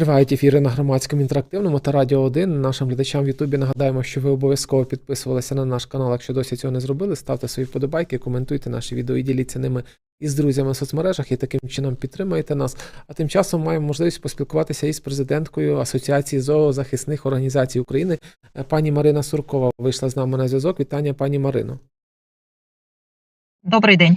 Тривають ефіри на громадському інтерактивному та Радіо 1. Нашим глядачам в Ютубі нагадаємо, що ви обов'язково підписувалися на наш канал, якщо досі цього не зробили. Ставте свої вподобайки, коментуйте наші відео і діліться ними із друзями в соцмережах і таким чином підтримуєте нас. А тим часом маємо можливість поспілкуватися із президенткою Асоціації зоозахисних організацій України. Е, Пані Марина Суркова вийшла з нами на зв'язок. Вітання, пані Марино. Добрий день.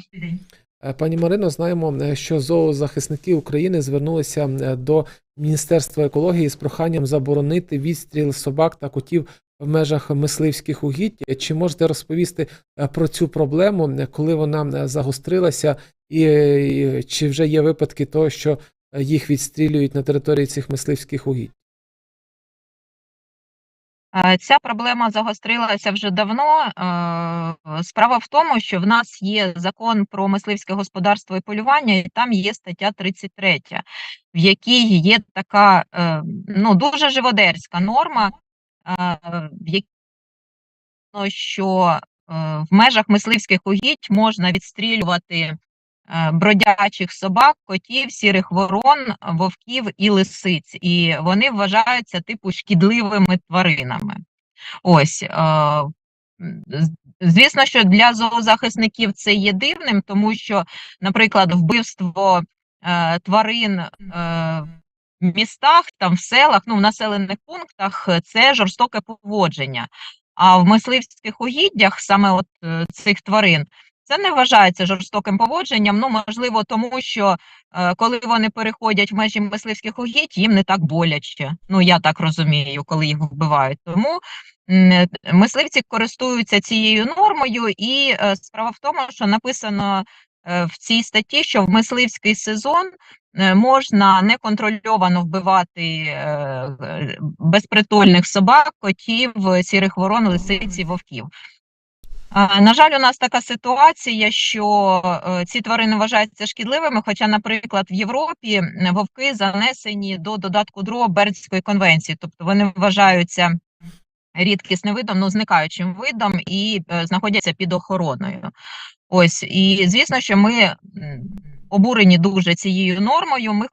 Е, Пані Марино, знаємо, е, що зоозахисники України звернулися е, до Міністерства екології з проханням заборонити відстріл собак та котів в межах мисливських угідь. Чи можете розповісти про цю проблему, коли вона загострилася, і чи вже є випадки того, що їх відстрілюють на території цих мисливських угідь? Е, Ця проблема загострилася вже давно. Е, Справа в тому, що в нас є закон про мисливське господарство і полювання, і там є стаття 33, в якій є така е, ну, дуже живодерська норма, в якій що в межах мисливських угідь можна відстрілювати бродячих собак, котів, сірих ворон, вовків і лисиць, і вони вважаються типу шкідливими тваринами. Ось. е, Звісно, що для зоозахисників це є дивним, тому що, наприклад, вбивство е, тварин е, в містах, там в селах, ну в населених пунктах е, це жорстоке поводження. А в мисливських угіддях саме от е, цих тварин це не вважається жорстоким поводженням. Ну можливо, тому що е, коли вони переходять в межі мисливських угідь, їм не так боляче. Ну я так розумію, коли їх вбивають. Тому е, мисливці користуються цією нормою, і е, справа в тому, що написано е, в цій статті, що в мисливський сезон е, можна неконтрольовано вбивати е, е, безпритульних собак, котів, сірих ворон, лисиць і вовків. На жаль, у нас така ситуація, що е, ці тварини вважаються шкідливими. Хоча, наприклад, в Європі вовки занесені до додатку 2 Бернської конвенції, тобто вони вважаються рідкісним видом, ну зникаючим видом і е, знаходяться під охороною. Ось і звісно, що ми обурені дуже цією нормою. Ми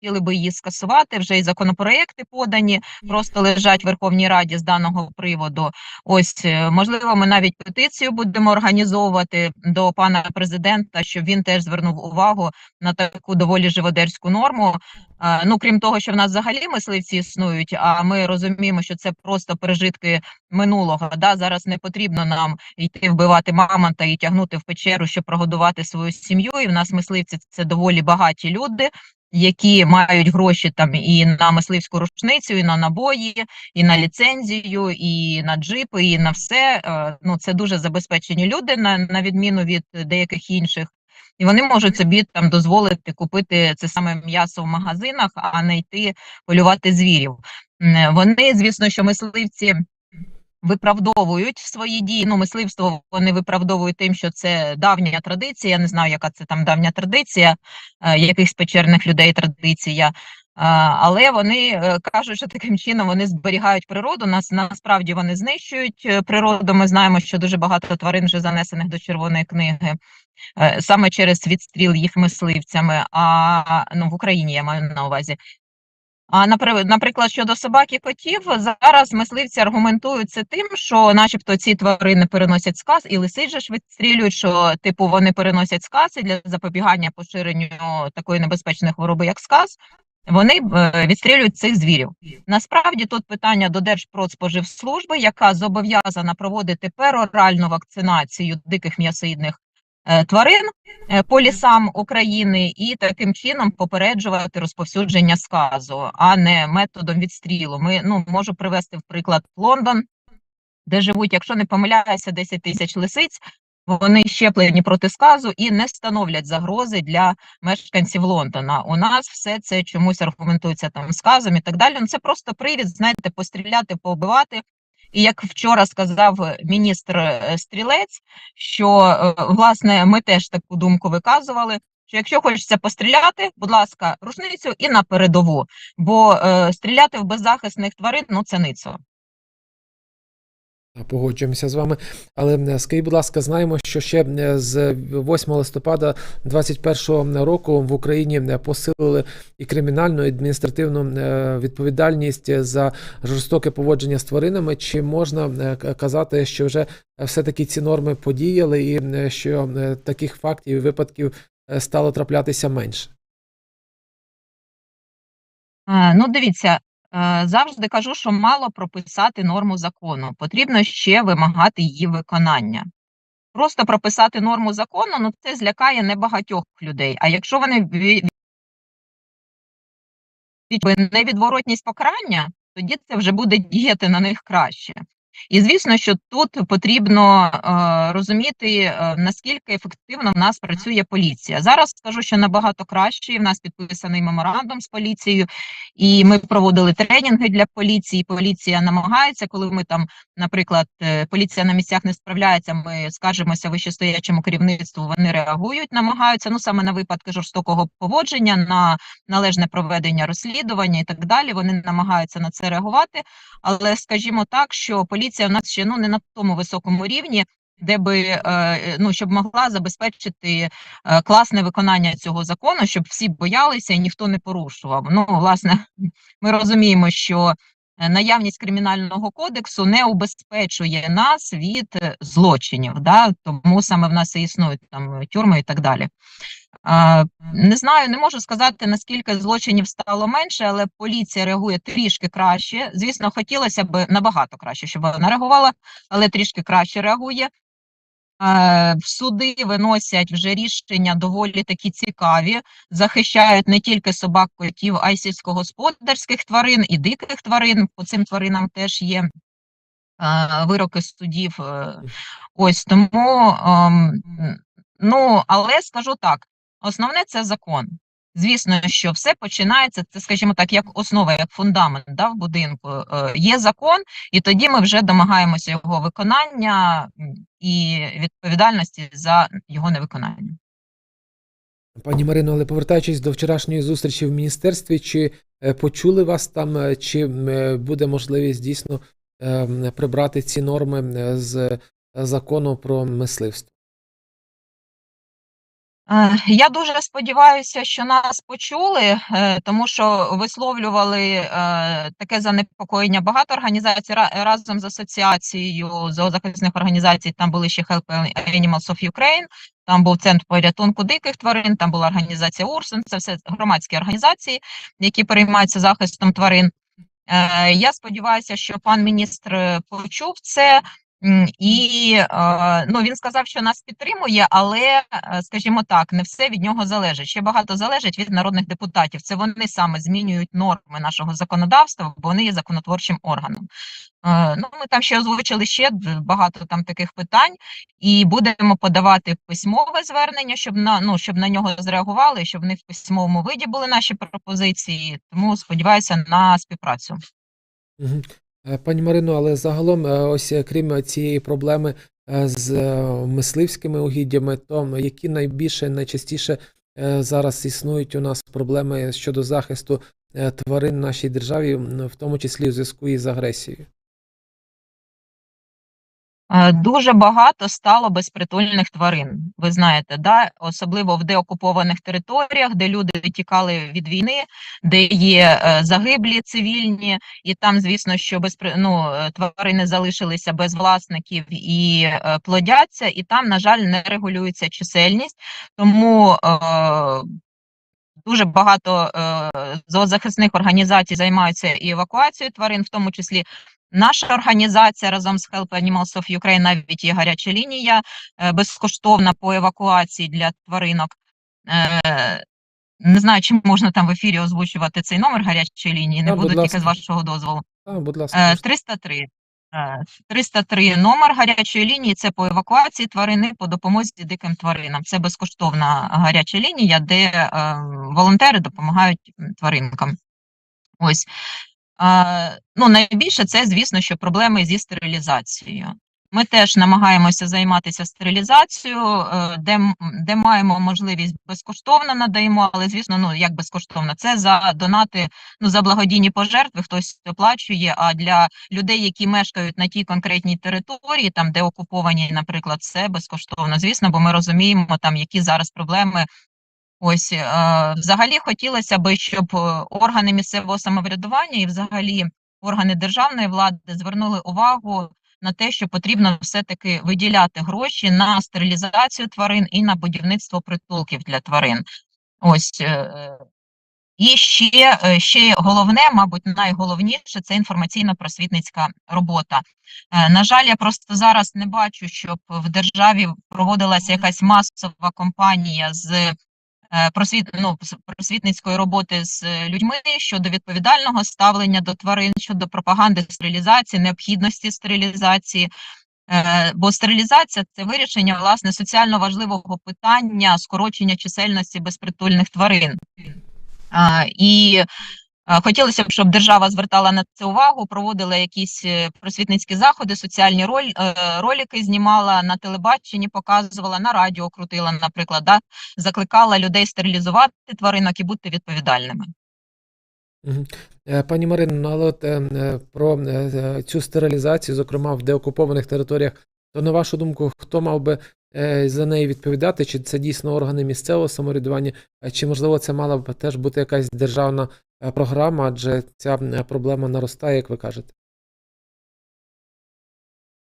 хотіли би її скасувати. Вже і законопроекти подані, просто лежать в Верховній Раді з даного приводу. Ось е, можливо, ми навіть петицію будемо організовувати до пана президента, щоб він теж звернув увагу на таку доволі живодерську норму. Ну крім того, що в нас взагалі мисливці існують, а ми розуміємо, що це просто пережитки минулого. Да? Зараз не потрібно нам йти вбивати мамонта і тягнути в печеру, щоб прогодувати свою сім'ю. І в нас мисливці це доволі багаті люди. Які мають гроші там і на мисливську рушницю, і на набої, і на ліцензію, і на джипи, і на все. Е, Ну це дуже забезпечені люди, на, на відміну від деяких інших. І вони можуть собі там дозволити купити це саме м'ясо в магазинах, а не йти полювати звірів. Вони, звісно, що мисливці виправдовують свої дії. Ну, мисливство вони виправдовують тим, що це давня традиція. Я не знаю, яка це там давня традиція, е, якихось печерних людей традиція. Але вони е, кажуть, що таким чином вони зберігають природу. Нас насправді вони знищують е, природу. Ми знаємо, що дуже багато тварин вже занесених до червоної книги е, саме через відстріл їх мисливцями. А ну в Україні я маю на увазі. А напри- наприклад, щодо собак і котів, зараз мисливці аргументують це тим, що, начебто, ці тварини переносять сказ, і лисиць же ж відстрілюють, що типу вони переносять сказ і для запобігання поширенню такої небезпечної хвороби, як сказ. Вони е, відстрілюють цих звірів. Насправді тут питання до Держпродспоживслужби, яка зобов'язана проводити пероральну вакцинацію диких м'ясоїдних тварин е, по лісам України і таким чином попереджувати розповсюдження сказу, а не методом відстрілу. Ми ну можу привести в приклад Лондон, де живуть, якщо не помиляюся, 10 тисяч лисиць. Вони щеплені проти сказу і не становлять загрози для мешканців Лондона. У нас все це чомусь аргументується там сказом і так далі. Ну це просто привід, знаєте, постріляти, побивати. І як вчора сказав міністр е, Стрілець, що е, власне ми теж таку думку виказували. Що якщо хочеться постріляти, будь ласка, рушницю і на передову, бо е, стріляти в беззахисних тварин ну це ницо. Погоджуємося з вами. Але е, скажіть, будь ласка, знаємо, що ще е, з 8 листопада 2021 року в Україні е, посилили і кримінальну, і адміністративну відповідальність за жорстоке поводження з тваринами. Чи можна казати, що вже все-таки ці норми подіяли, і що таких фактів і випадків стало траплятися менше? Ну, дивіться, завжди кажу, що мало прописати норму закону, потрібно ще вимагати її виконання. Просто прописати норму закону, ну це злякає небагатьох людей. А якщо вони від- невідворотність покарання, тоді це вже буде діяти на них краще. І звісно, що тут потрібно е, розуміти, е, наскільки ефективно в нас працює поліція. Зараз скажу, що набагато краще. В нас підписаний меморандум з поліцією, і ми проводили тренінги для поліції. Поліція намагається, коли ми там, наприклад, е, поліція на місцях не справляється. Ми скаржимося вищестоячому керівництву. Вони реагують, намагаються ну саме на випадки жорстокого поводження, на належне проведення розслідування і так далі. Вони намагаються на це реагувати. Але скажімо так, що поліція в нас ще ну не на тому високому рівні, де би е, ну щоб могла забезпечити е, класне виконання цього закону, щоб всі боялися і ніхто не порушував. Ну, власне, ми розуміємо, що наявність кримінального кодексу не убезпечує нас від е, злочинів, да? тому саме в нас і існують там тюрми і так далі. Не знаю, не можу сказати, наскільки злочинів стало менше, але поліція реагує трішки краще. Звісно, хотілося б набагато краще, щоб вона реагувала, але трішки краще реагує. В суди виносять вже рішення доволі такі цікаві, захищають не тільки собак, котів, а й сільськогосподарських тварин і диких тварин. По цим тваринам теж є вироки судів. е, Ось тому, ем, ну, але скажу так, основне це закон. Звісно, що все починається, це, скажімо так, як основа, як фундамент да, в будинку. Е, Є закон, і тоді ми вже домагаємося його виконання і відповідальності за його невиконання. Пані Марино, але повертаючись до вчорашньої зустрічі в міністерстві, чи е, почули вас там, е, чи е, буде можливість дійсно е, прибрати ці норми з закону про мисливство? Е, Я дуже сподіваюся, що нас почули, е, тому що висловлювали е, таке занепокоєння багато організацій Ра- разом з асоціацією зоозахисних організацій. Там були ще Help Animals of Ukraine, там був центр порятунку диких тварин, там була організація Урсен. Це все громадські організації, які переймаються захистом тварин. Я сподіваюся, що пан міністр почув це. І е, ну він сказав, що нас підтримує, але е, скажімо так, не все від нього залежить. Ще багато залежить від народних депутатів. Це вони саме змінюють норми нашого законодавства, бо вони є законотворчим органом. Е, Ну ми там ще озвучили ще багато там таких питань, і будемо подавати письмове звернення, щоб на ну щоб на нього зреагували, щоб в них в письмовому виді були наші пропозиції. Тому сподіваюся на співпрацю. Е, Пані Марино, але загалом, е, ось е, крім цієї проблеми з мисливськими угіддями, то які найбільше, найчастіше зараз існують у нас проблеми щодо захисту тварин в нашій державі, в тому числі у зв'язку із агресією? Е, Дуже багато стало безпритульних тварин. Ви знаєте, да? особливо в деокупованих територіях, де люди тікали від війни, де є е, загиблі цивільні, і там, звісно, що безпри... ну, е, тварини залишилися без власників і плодяться, і там, на жаль, не регулюється чисельність. Тому е, дуже багато е, зоозахисних організацій займаються і евакуацією тварин, в тому числі Наша організація разом з Help Animals of Ukraine навіть є гаряча лінія е, безкоштовна по евакуації для тваринок. Е, Не знаю, чи можна там в ефірі озвучувати цей номер гарячої лінії, не будь буду тільки з вашого дозволу. А, будь ласка, Е, 303. Е, 303 номер гарячої лінії це по евакуації тварини по допомозі диким тваринам. Це безкоштовна гаряча лінія, де е, волонтери допомагають тваринкам. Ось. Ну, найбільше це, звісно, що проблеми зі стерилізацією. Ми теж намагаємося займатися стерилізацією, е, де, де маємо можливість безкоштовно надаємо, але звісно, ну як безкоштовно, це за донати, ну за благодійні пожертви, хтось оплачує. А для людей, які мешкають на тій конкретній території, там де окуповані, наприклад, це безкоштовно. Звісно, бо ми розуміємо там, які зараз проблеми. Ось е, взагалі хотілося би, щоб е, органи місцевого самоврядування і взагалі органи державної влади звернули увагу на те, що потрібно все-таки виділяти гроші на стерилізацію тварин і на будівництво притулків для тварин. Ось е, і ще, ще головне, мабуть, найголовніше це інформаційно-просвітницька робота. На жаль, я просто зараз не бачу, щоб в державі проводилася якась масова кампанія з просвіт, ну, просвітницької роботи з е, людьми щодо відповідального ставлення до тварин, щодо пропаганди стерилізації, необхідності стерилізації. Е, Бо стерилізація це вирішення власне соціально важливого питання скорочення чисельності безпритульних тварин. І хотілося б, щоб держава звертала на це увагу, проводила якісь е, просвітницькі заходи, соціальні роль, е, ролики знімала на телебаченні, показувала на радіо, крутила, наприклад, да, закликала людей стерилізувати тваринок і бути відповідальними. Е, Пані Марино, ну, але от е, е, про е, е, цю стерилізацію, зокрема в деокупованих територіях, то на вашу думку, хто мав би е, за неї відповідати? Чи це дійсно органи місцевого самоврядування, Е, чи можливо це мала б теж бути якась державна е, програма, адже ця е, проблема наростає, як ви кажете?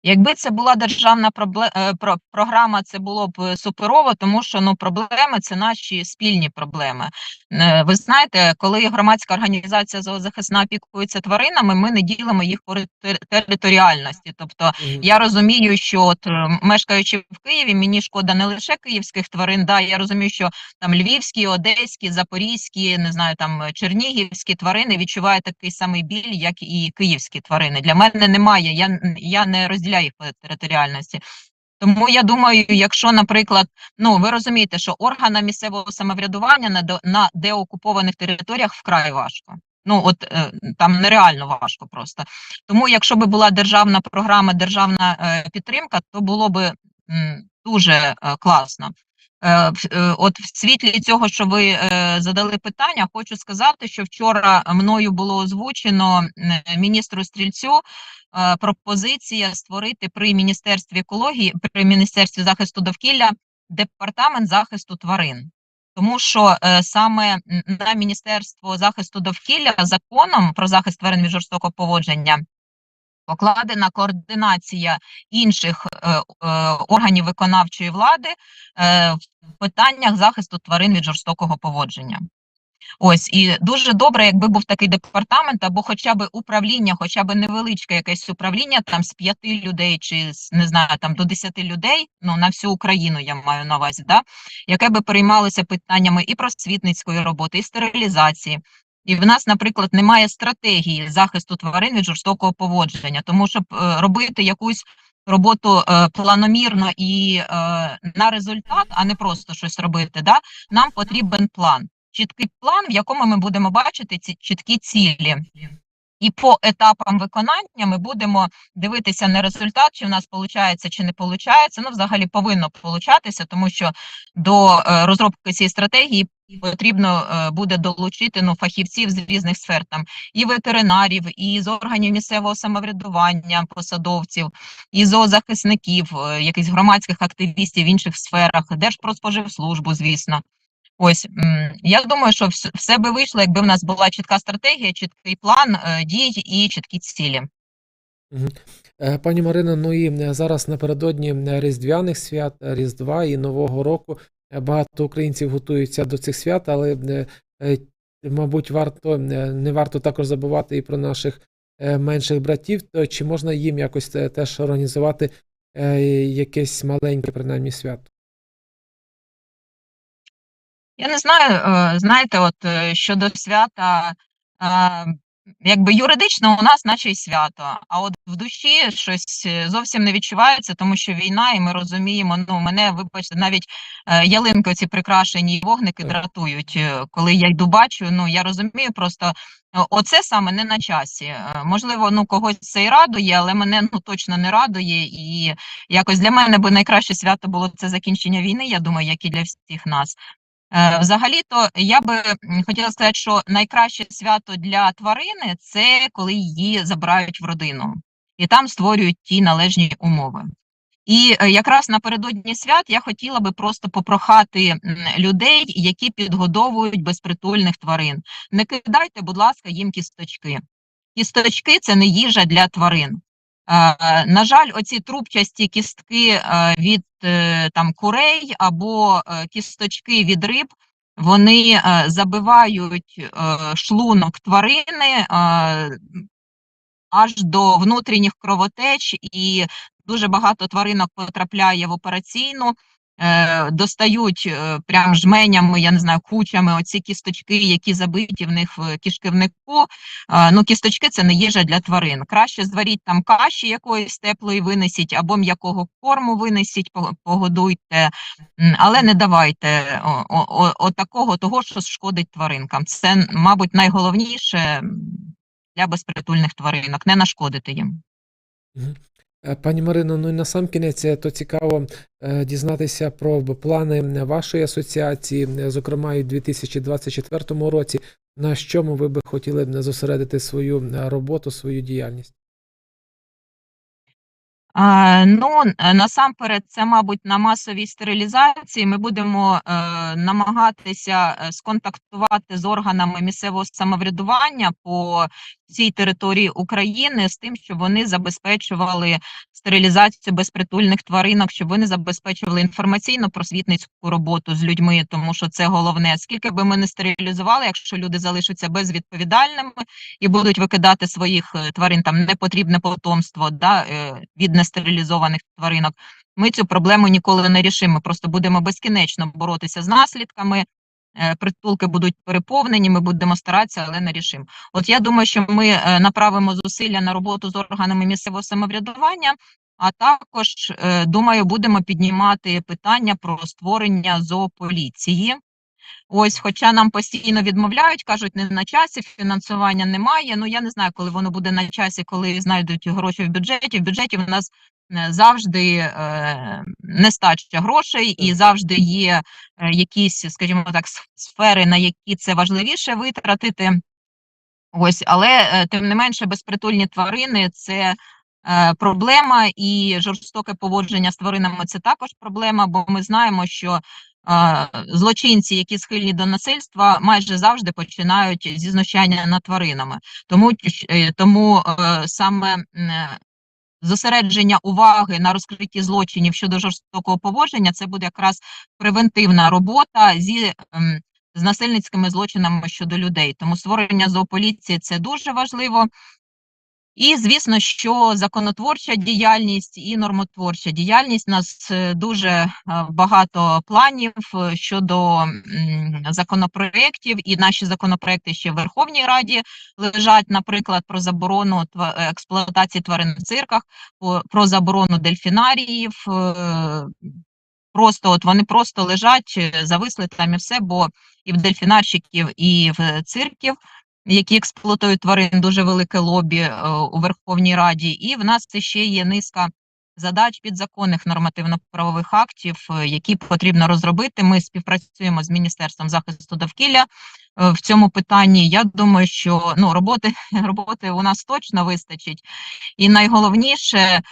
Якби це була державна е, програма, це було б е, суперово, тому що ну проблеми це наші спільні проблеми. Е, Ви знаєте, коли громадська організація зоозахисна опікується тваринами, ми не ділимо їх по територіальності. Тобто я розумію, що от мешкаючи в Києві, мені шкода не лише київських тварин. Да, я розумію, що там львівські, одеські, запорізькі, не знаю, там чернігівські тварини відчувають такий самий біль, як і київські тварини. Для мене немає. Я я не розділяю їх територіальності. Тому я думаю, якщо, наприклад, ну ви розумієте, що органам місцевого самоврядування на на деокупованих територіях вкрай важко. Ну от е, там нереально важко просто. Тому, якщо би була державна програма, державна е, підтримка, то було би дуже е, класно. Е, е, От в світлі цього, що ви е, задали питання, хочу сказати, що вчора мною було озвучено міністру стрільцю пропозиція створити при міністерстві екології, при міністерстві захисту довкілля департамент захисту тварин. Тому що саме на Міністерство захисту довкілля законом про захист тварин від жорстокого поводження покладена координація інших е, е, органів виконавчої влади е, в питаннях захисту тварин від жорстокого поводження. Ось і дуже добре, якби був такий департамент, або хоча б управління, хоча б невеличке якесь управління там з п'яти людей, чи не знаю, там до десяти людей, ну на всю Україну я маю на увазі, да, яке би переймалося питаннями і просвітницької роботи, і стерилізації. І в нас, наприклад, немає стратегії захисту тварин від жорстокого поводження, тому щоб е, робити якусь роботу е, планомірно і е, на результат, а не просто щось робити, да, нам потрібен план чіткий план, в якому ми будемо бачити ці чіткі цілі. І по етапам виконання ми будемо дивитися на результат, чи в нас виходить, чи не виходить. Ну, взагалі повинно получатися, тому що до розробки цієї стратегії потрібно е, буде долучити ну, фахівців з різних сфер, там і ветеринарів, і з органів місцевого самоврядування, посадовців, і зоозахисників, е, якихось громадських активістів в інших сферах, Держпродспоживслужбу, звісно. Ось я думаю, що все би вийшло, якби в нас була чітка стратегія, чіткий план е, дій і чіткі цілі. Пані Марино, ну і зараз напередодні Різдвяних свят, Різдва і Нового року багато українців готуються до цих свят, але, е, е, мабуть, варто, е, не варто також забувати і про наших е, менших братів, то чи можна їм якось теж організувати е, якесь маленьке, принаймні, свято? Я не знаю, е, знаєте, от е, щодо свята, е, якби юридично у нас наче й свято, а от в душі щось е, зовсім не відчувається, тому що війна, і ми розуміємо, ну мене, вибачте, навіть е, ялинки ці прикрашені вогники дратують. е, Коли я йду бачу, ну я розумію просто. Оце саме не на часі. Е, Можливо, ну когось це і радує, але мене ну точно не радує. І якось для мене би найкраще свято було це закінчення війни. Я думаю, як і для всіх нас. Е, Взагалі-то я би хотіла сказати, що найкраще свято для тварини це коли її забирають в родину і там створюють ті належні умови. І е, якраз напередодні свят я хотіла би просто попрохати людей, які підгодовують безпритульних тварин. Не кидайте, будь ласка, їм кісточки. Кісточки це не їжа для тварин. Е, На жаль, оці трубчасті кістки е, від е, там курей або кісточки від риб. Вони забивають шлунок тварини аж до внутрішніх кровотеч, і дуже багато тваринок потрапляє в операційну, достають е, прям жменями, я не знаю, кучами оці кісточки, які забиті в них в кишківнику. Е, ну, кісточки це не їжа для тварин. Краще зваріть там каші якоїсь теплої винесіть, або м'якого корму винесіть, погодуйте, але не давайте о, о, о, о такого, того, що шкодить тваринкам. Це, мабуть, найголовніше для безпритульних тваринок, не нашкодити їм. Е, Пані Марино, ну і на сам кінець, е, то цікаво е, дізнатися про плани вашої асоціації, зокрема і в 2024 році. На чому ви би хотіли зосередити свою роботу, свою діяльність? Ну, е, насамперед, це, мабуть, на масовій стерилізації. Ми будемо е, намагатися е, сконтактувати з органами місцевого самоврядування по всій території України з тим, щоб вони забезпечували стерилізацію безпритульних тваринок, щоб вони забезпечували інформаційно-просвітницьку роботу з людьми, тому що це головне. Скільки би ми не стерилізували, якщо люди залишаться безвідповідальними і будуть викидати своїх е, тварин там непотрібне потомство да, від нестерилізованих тваринок. Ми цю проблему ніколи не рішимо. Ми просто будемо безкінечно боротися з наслідками. е, Притулки будуть переповнені, ми будемо старатися, але не рішимо. От я думаю, що ми е, направимо зусилля на роботу з органами місцевого самоврядування, а також е, думаю, будемо піднімати питання про створення зоополіції. Ось, хоча нам постійно відмовляють, кажуть, не на часі, фінансування немає. Ну я не знаю, коли воно буде на часі, коли знайдуть гроші в бюджеті. В бюджеті в нас е, завжди е, нестача грошей, і завжди є е, якісь, скажімо так, сфери, на які це важливіше витратити. Ось, але е, тим не менше, безпритульні тварини це проблема, і жорстоке поводження з тваринами це також проблема, бо ми знаємо, що злочинці, які схильні до насильства, майже завжди починають зі знущання над тваринами. Тому, е, тому е, саме е, зосередження уваги на розкритті злочинів щодо жорстокого поводження це буде якраз превентивна робота зі. ем, з насильницькими злочинами щодо людей. Тому створення зоополіції це дуже важливо. І, звісно, що законотворча діяльність і нормотворча діяльність У нас е, дуже е, багато планів е, щодо законопроєктів, і наші законопроекти ще в Верховній Раді лежать, наприклад, про заборону експлуатації тварин в цирках, про заборону дельфінаріїв. Просто от вони просто лежать, зависли там і все, бо і в дельфінарщиків, і в цирків які експлуатують тварин, дуже велике лобі е, у Верховній Раді. І в нас це ще є низка задач підзаконних нормативно-правових актів, е, які потрібно розробити. Ми співпрацюємо з Міністерством захисту довкілля е, в цьому питанні. Я думаю, що ну роботи, роботи у нас точно вистачить. І найголовніше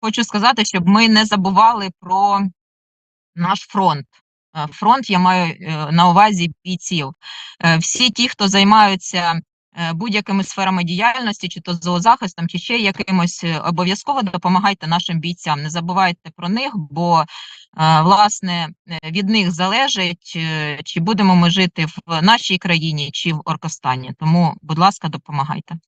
хочу сказати, щоб ми не забували про наш фронт. Е, Фронт я маю е, на увазі бійців. Е, Всі ті, хто займаються будь-якими сферами діяльності, чи то зоозахистом, чи ще якимось, обов'язково допомагайте нашим бійцям. Не забувайте про них, бо власне від них залежить, чи будемо ми жити в нашій країні, чи в Оркостані. Тому, будь ласка, допомагайте.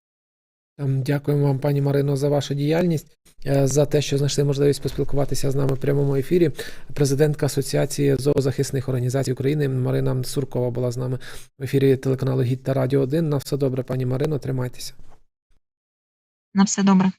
Ем, Дякуємо вам, пані Марино, за вашу діяльність, е, за те, що знайшли можливість поспілкуватися з нами в прямому ефірі. Президентка Асоціації зоозахисних організацій України Марина Суркова була з нами в ефірі телеканалу Гід та Радіо 1. На все добре, пані Марино, тримайтеся. На все добре.